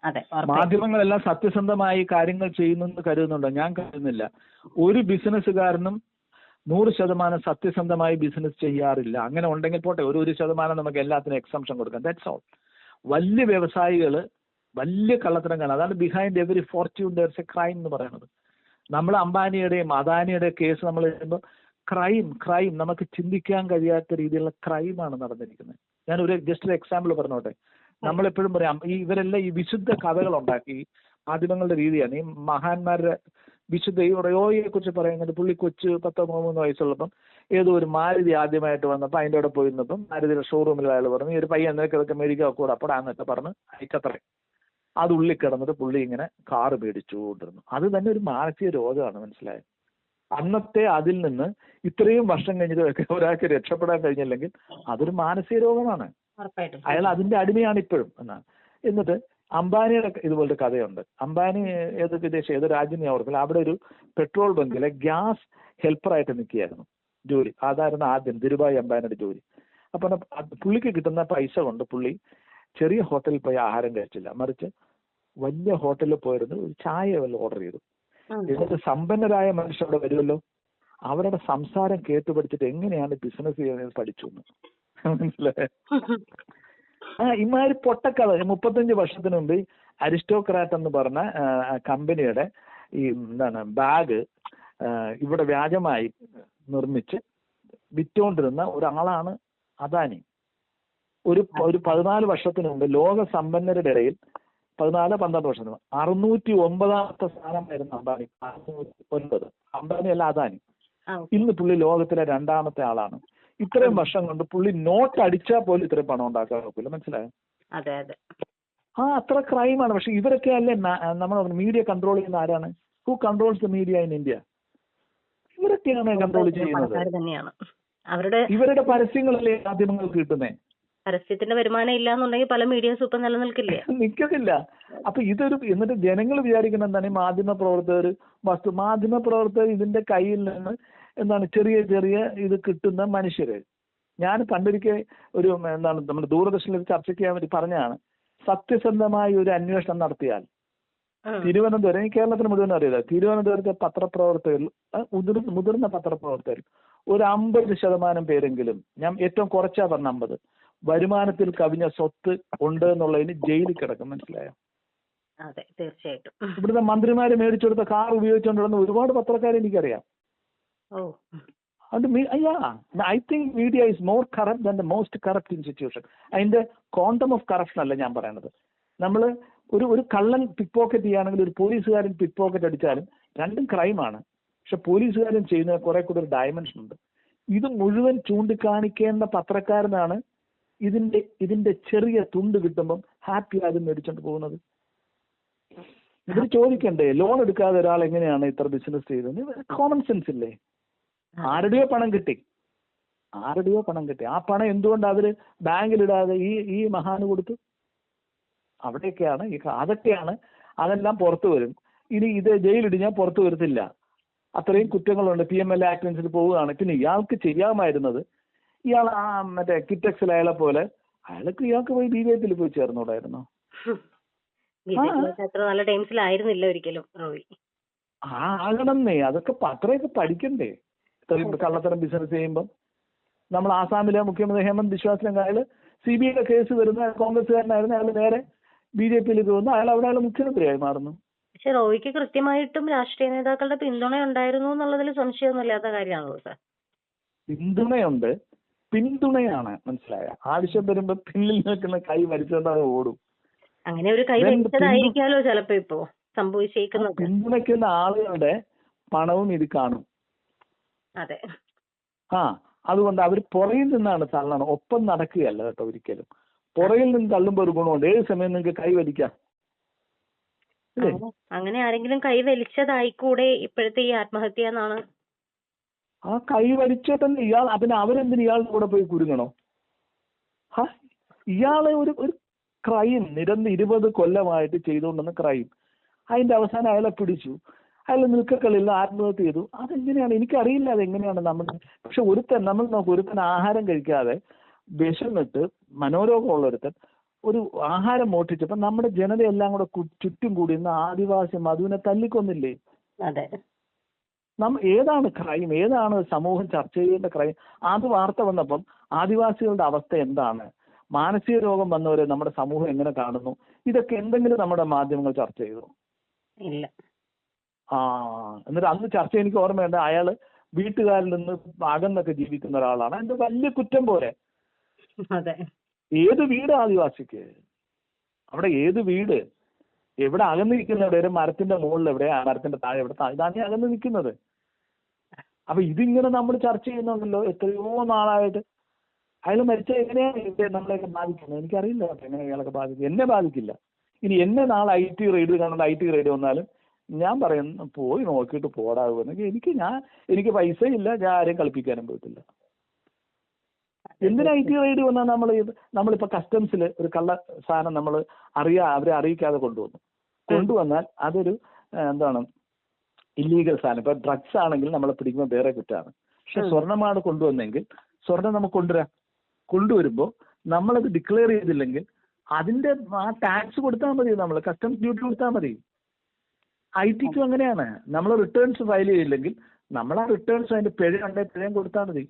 അതെ ഉറപ്പായിട്ടും. മാധ്യമങ്ങളെല്ലാം സത്യസന്ധമായി കാര്യങ്ങൾ ചെയ്യുന്നെന്ന് കരുതുന്നുണ്ടോ? ഞാൻ കരുതുന്നില്ല. ഒരു ബിസിനസ്സുകാരനും നൂറ് ശതമാനം സത്യസന്ധമായി ബിസിനസ് ചെയ്യാറില്ല. അങ്ങനെ ഉണ്ടെങ്കിൽ പോട്ടെ ഒരു ഒരു ശതമാനം നമുക്ക് എല്ലാത്തിനും എക്സംഷൻ കൊടുക്കാം. ദാറ്റ്സ് ഓൾ വലിയ വ്യവസായികൾ വലിയ കള്ളത്തരം കാണാം അതാണ് behind every fortune there's a crime എന്ന് പറയുന്നത്. നമ്മൾ അംബാനിയുടെയും അദാനിയുടെയും കേസ് നമ്മൾ ചെയ്യുമ്പോൾ ക്രൈം ക്രൈം നമുക്ക് ചിന്തിക്കാൻ കഴിയാത്ത രീതിയിലുള്ള ക്രൈമാണ് നടന്നിരിക്കുന്നത്. ഞാൻ ഒരു ജസ്റ്റ് ഒരു എക്സാമ്പിൾ പറഞ്ഞോട്ടെ. നമ്മളെപ്പോഴും പറയാം ഈ ഇവരെല്ലാം ഈ വിശുദ്ധ കഥകൾ ഉണ്ടാക്കി മാധ്യമങ്ങളുടെ രീതിയാണ്. ഈ മഹാന്മാരുടെ വിശുദ്ധ ഈ റയോയെ കുറിച്ച് പറയുന്നത് പുള്ളി കൊച്ചു പത്തോ മൂന്ന് വയസ്സുള്ളപ്പം ഏതോ ഒരു മാരുതി ആദ്യമായിട്ട് വന്നപ്പോൾ അതിന്റെ അവിടെ പോയിരുന്നപ്പം മാരുതിയുടെ ഷോറൂമിൽ അയാൾ പറഞ്ഞു ഈ ഒരു പയ്യൻ നിനക്ക് ഇതൊക്കെ മേടിക്കുക കൂടെ അപ്പോഴാന്നൊക്കെ പറഞ്ഞ് അയക്കത്രേ. അത് ഉള്ളിൽ കിടന്നിട്ട് പുള്ളി ഇങ്ങനെ കാറ് മേടിച്ചുകൊണ്ടിരുന്നു അത് തന്നെ ഒരു മാനസിക രോഗമാണ് മനസ്സിലായത് അന്നത്തെ അതിൽ നിന്ന് ഇത്രയും വർഷം കഴിഞ്ഞിട്ടൊക്കെ ഒരാൾക്ക് രക്ഷപ്പെടാൻ കഴിഞ്ഞില്ലെങ്കിൽ അതൊരു മാനസിക രോഗമാണ്. അയാൾ അതിന്റെ അടിമയാണ് ഇപ്പോഴും എന്നാണ്. എന്നിട്ട് അംബാനിയുടെ ഇതുപോലത്തെ കഥയുണ്ട്. അംബാനി ഏത് വിദേശം ഏത് രാജ്യം ഞാൻ ഓർക്കില്ല അവിടെ ഒരു പെട്രോൾ ബങ്കിലെ ഗ്യാസ് ഹെൽപ്പറായിട്ട് നിൽക്കുകയായിരുന്നു. ജോലി. അതായിരുന്നു ആദ്യം ധീരുഭായ് അംബാനിയുടെ ജോലി. അപ്പൊ പുള്ളിക്ക് കിട്ടുന്ന പൈസ കൊണ്ട് പുള്ളി ചെറിയ ഹോട്ടലിൽ പോയി ആഹാരം കഴിച്ചില്ല. മറിച്ച് വലിയ ഹോട്ടലിൽ പോയിരുന്നു. ഒരു ചായ വല്ല ഓർഡർ ചെയ്തു. എന്നിട്ട് സമ്പന്നരായ മനുഷ്യർ അവിടെ വരുമല്ലോ. അവരുടെ സംസാരം കേട്ടുപഠിച്ചിട്ട് എങ്ങനെയാണ് ബിസിനസ് ചെയ്യുന്നത് പഠിച്ചു മനസ്സിലായോ? (laughs) ആ ഇമാതിരി പൊട്ടക്കഥ. മുപ്പത്തഞ്ച് വർഷത്തിന് മുമ്പ് അരിസ്റ്റോക്രാറ്റ് എന്ന് പറഞ്ഞ കമ്പനിയുടെ ഈ എന്താണ് ബാഗ് ഇവിടെ വ്യാജമായി നിർമ്മിച്ച് വിറ്റുകൊണ്ടിരുന്ന ഒരാളാണ് അദാനി. ഒരു ഒരു പതിനാല് വർഷത്തിന് മുമ്പ് ലോക സമ്പന്നരുടെ ഇടയിൽ പതിനാല് പന്ത്രണ്ട് വർഷത്തിന് മുമ്പ് അറുന്നൂറ്റി ഒമ്പതാമത്തെ സ്ഥാനമായിരുന്നു അംബാനി അറുന്നൂറ്റി ഒൻപത് അംബാനി അല്ല അദാനി ഇന്ന് പുള്ളി ലോകത്തിലെ രണ്ടാമത്തെ ആളാണ്. ഇത്രയും വർഷം കൊണ്ട് പുള്ളി നോട്ട് അടിച്ചാൽ പോലും ഇത്രയും പണം ഉണ്ടാക്കാൻ നോക്കില്ല മനസ്സിലായോ? അതെ അതെ. ആ അത്ര ക്രൈമാണ് പക്ഷെ ഇവരൊക്കെ അല്ലേ നമ്മൾ മീഡിയ കൺട്രോൾ ചെയ്യുന്ന ആരാണ്? Who controls the media in India ഇവരൊക്കെയാണ് കൺട്രോൾ ചെയ്യുന്നത്. അവരുടെ ഇവരുടെ പരസ്യങ്ങളല്ലേ മാധ്യമങ്ങൾക്ക് കിട്ടുന്നേ? പരസ്യത്തിന്റെ വരുമാനം ഇല്ലാന്നുണ്ടെങ്കിൽ പല മീഡിയസും ഇപ്പൊ നിലനിൽക്കില്ലേ? (laughs) നിൽക്കത്തില്ല. അപ്പൊ ഇതൊരു എന്നിട്ട് ജനങ്ങൾ വിചാരിക്കുന്ന എന്താണ്? മാധ്യമ പ്രവർത്തകർ വസ്തു മാധ്യമ പ്രവർത്തകർ ഇതിന്റെ കയ്യിൽ നിന്ന് എന്താണ് ചെറിയ ചെറിയ ഇത് കിട്ടുന്ന മനുഷ്യര്. ഞാൻ പണ്ടൊരിക്കൽ ഒരു എന്താണ് നമ്മുടെ ദൂരദർശനിൽ ചർച്ച ചർച്ചയ്ക്ക് ചെയ്യാൻ വേണ്ടി പറഞ്ഞതാണ് സത്യസന്ധമായ ഒരു അന്വേഷണം നടത്തിയാൽ. തിരുവനന്തപുരം ഈ കേരളത്തിന് മുഴുവൻ അറിയില്ല തിരുവനന്തപുരത്തെ പത്രപ്രവർത്തകരിൽ അഹ് മുതിർ- മുതിർന്ന പത്രപ്രവർത്തകരിൽ ഒരു അമ്പത് ശതമാനം പേരെങ്കിലും ഞാൻ ഏറ്റവും കുറച്ചാ പറഞ്ഞ അമ്പത് വരുമാനത്തിൽ കവിഞ്ഞ സ്വത്ത് ഉണ്ട് എന്നുള്ളതിന് ജയിലിൽ കിടക്കും മനസ്സിലായോ? അതെ തീർച്ചയായിട്ടും. ഇവിടുത്തെ മന്ത്രിമാര് മേടിച്ചെടുത്ത കാർ ഉപയോഗിച്ചുകൊണ്ടിരുന്ന ഒരുപാട് പത്രക്കാരെ എനിക്കറിയാം. അത് അയ്യാ. I think media is more corrupt than the most corrupt institution അതിന്റെ ക്വാണ്ടം ഓഫ് കറപ്ഷൻ അല്ല ഞാൻ പറയുന്നത് നമ്മൾ ഒരു ഒരു കള്ളൻ പിക് പോക്കറ്റ് ചെയ്യുകയാണെങ്കിൽ ഒരു പോലീസുകാരൻ പിക് പോക്കറ്റ് അടിച്ചാലും രണ്ടും ക്രൈമാണ് പക്ഷെ പോലീസുകാരൻ ചെയ്യുന്ന കുറെ കൂടെ ഒരു ഡയമെൻഷൻ ഉണ്ട്. ഇത് മുഴുവൻ ചൂണ്ടിക്കാണിക്കേണ്ട പത്രക്കാരനാണ് ഇതിന്റെ ഇതിന്റെ ചെറിയ തുണ്ട് കിട്ടുമ്പം ഹാപ്പി ആയത് മേടിച്ചോണ്ട് പോകുന്നത്. ഇവർ ചോദിക്കണ്ടേ? ലോൺ എടുക്കാതെ ഒരാൾ എങ്ങനെയാണ് ഇത്ര ബിസിനസ് ചെയ്തത്? കോമൺ സെൻസ് ഇല്ലേ? ആരുടെയോ പണം കിട്ടി. ആരുടെയോ പണം കിട്ടി. ആ പണം എന്തുകൊണ്ട് അവർ ബാങ്കിലിടാതെ ഈ ഈ മഹാന് കൊടുത്തു? അവിടെയൊക്കെയാണ് ഈ അതൊക്കെയാണ് അതെല്ലാം പുറത്തു വരും. ഇനി ഇത് ജയിലിടിഞ്ഞാൽ പുറത്തു വരത്തില്ല. അത്രയും കുറ്റങ്ങളുണ്ട്. പി എം എൽ ആക്ട് അനുസരിച്ച് പോവുകയാണ്. പിന്നെ ഇയാൾക്ക് ചെയ്യാമായിരുന്നത് ഇയാൾ ആ മറ്റേ കിറ്റക്സിൽ അയാളെ പോലെ അയാൾക്ക് ഇയാൾക്ക് പോയി ബി ജെ പിയിൽ പോയി ചേർന്നോടായിരുന്നു? ആകണം നല്ല ടൈംസിലായിരുന്നില്ല ഒരിക്കലും ആ ആകണമെന്നേ. അതൊക്കെ അത്രയൊക്കെ പഠിക്കണ്ടേ? കള്ളത്തരം ബിസിനസ് ചെയ്യുമ്പം. നമ്മൾ ആസാമിലെ മുഖ്യമന്ത്രി ഹേമന്ത് ബിശ്വാസിനെ അയാൾ സി ബി ഐയുടെ കേസ് വരുന്ന കോൺഗ്രസ്സുകാരനായിരുന്നു. അയാൾ നേരെ ബി ജെ പിയിലേക്ക് വന്നു. അയാൾ അവിടെ അയാൾ മുഖ്യമന്ത്രിയായി മാറുന്നു. പക്ഷെ റോയിക്ക് കൃത്യമായിട്ടും രാഷ്ട്രീയ നേതാക്കളുടെ പിന്തുണ ഉണ്ടായിരുന്നു എന്നുള്ളതിൽ സംശയമൊന്നുമില്ലാത്ത കാര്യമാണല്ലോ സാർ പിന്തുണയുണ്ട്. പിന്തുണയാണ് മനസ്സിലായ. ആവശ്യം വരുമ്പോ പിന്നിൽ നിൽക്കുന്ന കൈ വലിച്ചുകൊണ്ട് ഓടും. അങ്ങനെ ഒരു കൈ വലിച്ചതായിരിക്കാലോ ചിലപ്പോ ഇപ്പോ സംഭവിച്ചേക്കുന്നത് പിന്തുണയ്ക്കുന്ന ആളുകളുടെ പണവും ഇത് കാണും. അതെ. ആ അതുകൊണ്ട് അവർ പുറകിൽ നിന്നാണ് തള്ളണം. ഒപ്പം നടക്കുകയല്ല കേട്ടോ ഒരിക്കലും. പുറകിൽ നിന്ന് തള്ളുമ്പോൾ ഒരു ഗുണമുണ്ട്. ഏത് സമയം നിങ്ങൾക്ക് കൈ വലിക്കാം? അങ്ങനെ- ആരെങ്കിലും കൈ വലിച്ചതായിക്കൂടെ ഇപ്പോഴത്തെ ഈ ആത്മഹത്യ എന്നാണ്? ആ കൈ വലിച്ചിട്ടെന്ന് ഇയാൾ പിന്നെ അവരെന്തിന് ഇയാളുടെ കൂടെ പോയി കുരുങ്ങണോ? ഹാ ഇയാളെ ഒരു ഒരു ക്രൈം നിരന്ന് ഇരുപത് കൊല്ലമായിട്ട് ചെയ്തുകൊണ്ടുവന്ന ക്രൈം അതിന്റെ അവസാനം അയാളെ പിടിച്ചു. അയാൾ നിൽക്കക്കളില്ല ആത്മഹത്യ ചെയ്തു. അതെങ്ങനെയാണ്? എനിക്കറിയില്ല അതെങ്ങനെയാണ് നമ്മൾ പക്ഷെ ഒരുത്തൻ നമ്മൾ നോക്കും ഒരുത്തൻ ആഹാരം കഴിക്കാതെ വിശന്നിട്ട് മനോരോഗമുള്ള ഒരുത്തൻ ഒരു ആഹാരം മോഷ്ടിച്ചപ്പോൾ നമ്മുടെ ജനതയെല്ലാം കൂടെ ചുറ്റും കൂടി ഇന്ന് ആദിവാസി മധുവിനെ തല്ലിക്കൊന്നില്ലേ? അതെ. നമ്മ ഏതാണ് ക്രൈം ഏതാണ് സമൂഹം ചർച്ച ചെയ്യേണ്ട ക്രൈം അത് വാർത്ത വന്നപ്പം ആദിവാസികളുടെ അവസ്ഥ എന്താണ്? മാനസിക രോഗം വന്നവരെ നമ്മുടെ സമൂഹം എങ്ങനെ കാണുന്നു? ഇതൊക്കെ എന്തെങ്കിലും നമ്മുടെ മാധ്യമങ്ങൾ ചർച്ച ചെയ്തു? ഇല്ല. ആ എന്നിട്ട് അന്ന് ചർച്ച എനിക്ക് ഓർമ്മയുണ്ട്. അയാൾ വീട്ടുകാരിൽ നിന്ന് അകന്നൊക്കെ ജീവിക്കുന്ന ഒരാളാണ്. അതിന്റെ വലിയ കുറ്റം പോലെ. ഏത് വീട് ആദിവാസിക്ക്? അവിടെ ഏത് വീട്? എവിടെ അകന്ന് നിൽക്കുന്ന എവിടെ? ഒരു മരത്തിന്റെ മുകളിൽ എവിടെ ആ മരത്തിന്റെ താഴെ എവിടെ? താഴെ ഇതാണ് ഈ അകന്ന് നിൽക്കുന്നത്. അപ്പൊ ഇതിങ്ങനെ നമ്മൾ ചർച്ച ചെയ്യുന്നുണ്ടല്ലോ. എത്രയോ നാളായിട്ട്. അയാൾ മരിച്ച എങ്ങനെയാണ് ഇവിടെ നമ്മളെയൊക്കെ ബാധിക്കുന്നത്? എനിക്കറിയില്ല എങ്ങനെ അയാളൊക്കെ ബാധിക്കും. എന്നെ ബാധിക്കില്ല. ഇനി എന്നെ നാളെ ഐ ടി റെയ്ഡ് കാണുന്ന ഐ ടി റെയ്ഡ് വന്നാലും ഞാൻ പറയുന്ന പോയി നോക്കിയിട്ട് പോടാകുമെന്നെങ്കിൽ എനിക്ക് ഞാൻ എനിക്ക് പൈസ ഇല്ല ഞാൻ ആരെയും കളിപ്പിക്കാനും പോയിട്ടില്ല. എന്തിനാ ഐ ടി റൈഡ് വന്നാൽ നമ്മൾ നമ്മളിപ്പോ കസ്റ്റംസിൽ ഒരു കള്ള സാധനം നമ്മൾ അറിയാ അവരെ അറിയിക്കാതെ കൊണ്ടുവന്നു. കൊണ്ടുവന്നാൽ അതൊരു എന്താണ് ഇല്ലീഗൽ സാധനം. ഇപ്പൊ ഡ്രഗ്സ് ആണെങ്കിൽ നമ്മൾ പിടിക്കുമ്പോൾ വേറെ കുറ്റമാണ് പക്ഷെ. സ്വർണമാണ് കൊണ്ടുവന്നെങ്കിൽ സ്വർണം നമുക്ക് കൊണ്ടുവരാം. കൊണ്ടുവരുമ്പോൾ നമ്മളത് ഡിക്ലെയർ ചെയ്തില്ലെങ്കിൽ അതിന്റെ ആ ടാക്സ് കൊടുത്താൽ മതി നമ്മൾ കസ്റ്റംസ് ഡ്യൂട്ടി കൊടുത്താൽ മതി. ഐ ടിക്കും അങ്ങനെയാണ്. നമ്മൾ റിട്ടേൺസ് ഫയൽ ചെയ്തില്ലെങ്കിൽ നമ്മൾ ആ റിട്ടേൺസ് അതിന്റെ പിഴ ഉണ്ടെങ്കിൽ പിഴയും കൊടുത്താൽ മതി.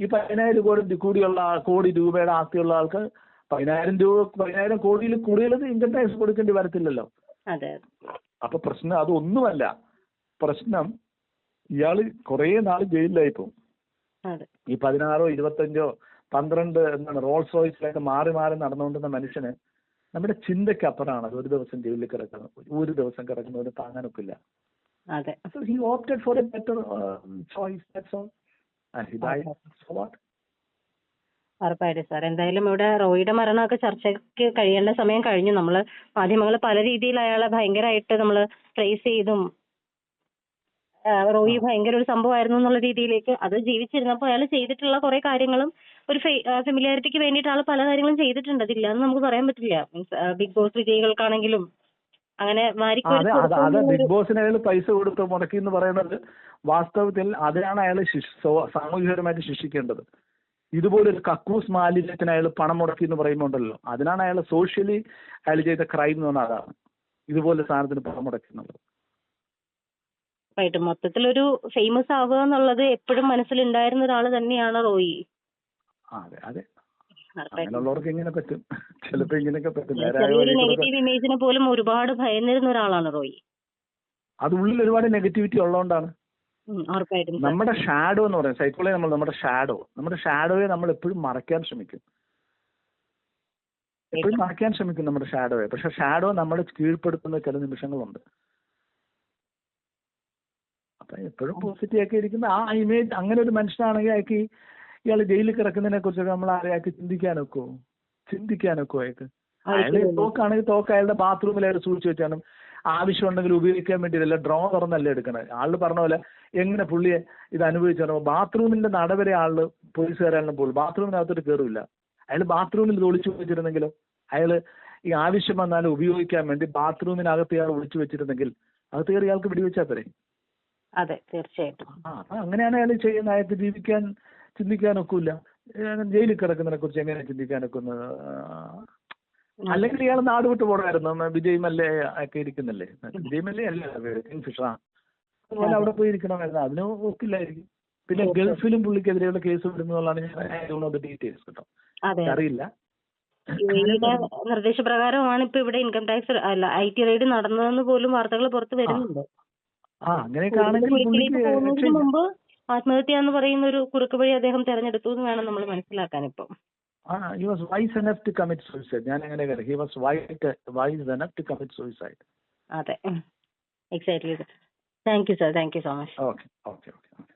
ഈ പതിനായിരം കോടി കൂടിയുള്ള കോടി രൂപയുടെ ആസ്തിയുള്ള ആൾക്ക് പതിനായിരം രൂപ പതിനായിരം കോടിയിൽ കൂടുതൽ ഇൻകം ടാക്സ് കൊടുക്കേണ്ടി വരത്തില്ലല്ലോ. അപ്പൊ പ്രശ്നം അതൊന്നുമല്ല. പ്രശ്നം ഇയാൾ കുറേ നാൾ ജയിലിലായി പോകും ഈ പതിനാറോ ഇരുപത്തഞ്ചോ പന്ത്രണ്ട് എന്താണ് റോൾസ് റോയ്സിലൊക്കെ മാറി മാറി നടന്നുകൊണ്ടിരുന്ന മനുഷ്യന് നമ്മുടെ ചിന്തയ്ക്ക് അപ്പുറമാണ്. ഒരു ദിവസം ജയിലിൽ കിടക്കുന്നത് ഒരു ദിവസം കിടക്കുന്നവന് താങ്ങാനൊക്കില്ല. അതെ. So opted for a better choice and? ഉറപ്പായിട്ടും സാർ. എന്തായാലും ഇവിടെ റോയിയുടെ മരണമൊക്കെ ചർച്ചയ്ക്ക് കഴിയേണ്ട സമയം കഴിഞ്ഞു. നമ്മൾ മാധ്യമങ്ങൾ പല രീതിയിൽ അയാളെ ഭയങ്കരമായിട്ട് നമ്മൾ ട്രേസ് ചെയ്തും റോയി ഭയങ്കര ഒരു സംഭവമായിരുന്നു എന്നുള്ള രീതിയിലേക്ക് അത് ജീവിച്ചിരുന്നപ്പോൾ അയാൾ ചെയ്തിട്ടുള്ള കുറെ കാര്യങ്ങളും ഒരു ഫെമിലിയാരിറ്റിക്ക് വേണ്ടിയിട്ട് ആൾ പല കാര്യങ്ങളും ചെയ്തിട്ടുണ്ട്. അതില്ല എന്ന് നമുക്ക് പറയാൻ പറ്റില്ല. മീൻസ് ബിഗ് ബോസ് വിജയികൾക്കാണെങ്കിലും അങ്ങനെ അതെ ബിഗ് ഒരു- ബോസിന് അയാൾ പൈസ കൊടുത്ത് മുടക്കി എന്ന് പറയുന്നത് വാസ്തവത്തിൽ അതിനാണ് അയാൾ സാമൂഹികപരമായിട്ട് ശിക്ഷിക്കേണ്ടത്. ഇതുപോലെ ഒരു കക്കൂസ് മാലിന്യത്തിന് അയാൾ പണം മുടക്കി എന്ന് പറയുമ്പോൾ ഉണ്ടല്ലോ അതിനാണ് അയാൾ സോഷ്യലി അയാൾ ചെയ്ത ക്രൈം എന്ന് പറഞ്ഞാൽ അതാണ്. ഇതുപോലെ സാധനത്തിന് പണം മുടക്കി എന്നുള്ളത് ഉറപ്പായിട്ടും മൊത്തത്തിലൊരു ഫേമസ് ആവുക എന്നുള്ളത് എപ്പോഴും മനസ്സിലുണ്ടായിരുന്ന ഒരാൾ തന്നെയാണ് റോയി. അതെ അതെ. അങ്ങനെയുള്ളവർക്ക് ഇങ്ങനെ പറ്റും. ചിലപ്പോ ഇങ്ങനെയൊക്കെ പറ്റും. നെഗറ്റീവ് ഇമേജിനെ പോലും ഒരുപാട് ഭയന്നിരുന്ന ഒരാളാണ് റോയി. അത് ഉള്ളിൽ ഒരുപാട് നെഗറ്റിവിറ്റി ഉള്ളതുകൊണ്ടാണ്. നമ്മുടെ ഷാഡോ എന്ന് പറയുന്നത് സൈക്കോളജി നമ്മൾ നമ്മുടെ ഷാഡോ നമ്മുടെ ഷാഡോയെ നമ്മൾ എപ്പോഴും മറയ്ക്കാൻ ശ്രമിക്കും. എപ്പോഴും മറയ്ക്കാൻ ശ്രമിക്കും നമ്മുടെ ഷാഡോയെ പക്ഷെ ഷാഡോ നമ്മളെ കീഴ്പ്പെടുത്തുന്ന ചില നിമിഷങ്ങളുണ്ട്. അപ്പൊ എപ്പോഴും പോസിറ്റീവ് ആക്കി ഇരിക്കുന്ന ആ ഇമേജ് അങ്ങനെ ഒരു മനുഷ്യനാണെങ്കിൽ അയാൾക്ക് ഇയാൾ ജയിലിൽ കിടക്കുന്നതിനെ കുറിച്ചൊക്കെ നമ്മൾ അയാൾക്ക് ചിന്തിക്കാനൊക്കോ? ചിന്തിക്കാനൊക്കോ അയാൾക്ക്? അയാൾ തോക്കാണെങ്കിൽ തോക്ക് അയാളുടെ ബാത്റൂമിൽ അയാൾ സൂക്ഷിച്ചു വെച്ചാണ്. ആവശ്യം ഉണ്ടെങ്കിൽ ഉപയോഗിക്കാൻ വേണ്ടിയില്ല ഡ്രോ തുറന്നല്ലേ എടുക്കണത്. ആൾ പറഞ്ഞ പോലെ എങ്ങനെ പുള്ളിയെ ഇത് അനുഭവിച്ചു ബാത്റൂമിന്റെ നടവരെ ആൾ പോലീസുകാരാണെങ്കിലും പോലും ബാത്റൂമിനകത്തോട്ട് കയറില്ല അയാൾ ബാത്റൂമിൽ ഇത് ഒളിച്ചു വെച്ചിരുന്നെങ്കിലോ? അയാൾ ഈ ആവശ്യം വന്നാൽ ഉപയോഗിക്കാൻ വേണ്ടി ബാത്റൂമിനകത്ത് ഇയാൾ ഒളിച്ചു വെച്ചിരുന്നെങ്കിൽ അകത്ത് കയറി ഇയാൾക്ക് വെടിവെച്ചാൽ പോരെ? അതെ തീർച്ചയായിട്ടും. ആ അങ്ങനെയാണ് അയാൾ ചെയ്യുന്നത്. അയാൾക്ക് ജീവിക്കാൻ ചിന്തിക്കാനൊക്കില്ല. ജയിലിൽ കിടക്കുന്നതിനെ കുറിച്ച് എങ്ങനെ ചിന്തിക്കാനൊക്കുന്നത് അല്ലെങ്കിൽ ഇയാൾ നാട് വിട്ട് പോകണമായിരുന്നു വിജയ് മല്യ ഒക്കെ ഇരിക്കുന്നല്ലേ? വിജയ് മല്യ അല്ല കിങ്ഫിഷർ അതുപോലെ അവിടെ പോയി ഇരിക്കണമായിരുന്നു അതിന് ഒക്കില്ലായിരിക്കും. പിന്നെ ഗൾഫിലും പുള്ളിക്കെതിരെയുള്ള കേസ് വിടുന്നതാണ് ഞാൻ ഡീറ്റെയിൽസ് കേട്ടോ അറിയില്ല (laughs) നിർദ്ദേശപ്രകാരമാണ് ഇപ്പൊ ഇവിടെ ഇൻകം ടാക്സ് അല്ല ഐ ടി റെയ്ഡ് നടന്നതെന്ന് പോലും വാർത്തകൾ പുറത്തു വരുന്നുണ്ട്. ആ അങ്ങനെയൊക്കെ ആണെങ്കിൽ ആത്മഹത്യ എന്ന് പറയുന്ന ഒരു കുറുക്ക് വഴി അദ്ദേഹം തെരഞ്ഞെടുത്തു എന്ന് വേണം നമ്മൾ മനസ്സിലാക്കാൻ ഇപ്പം. He was wise enough to commit suicide ഞാൻ അങ്ങനെ കരുതി. He was white wise enough to commit suicide അതെ. Exactly thank you sir thank you so much okay okay okay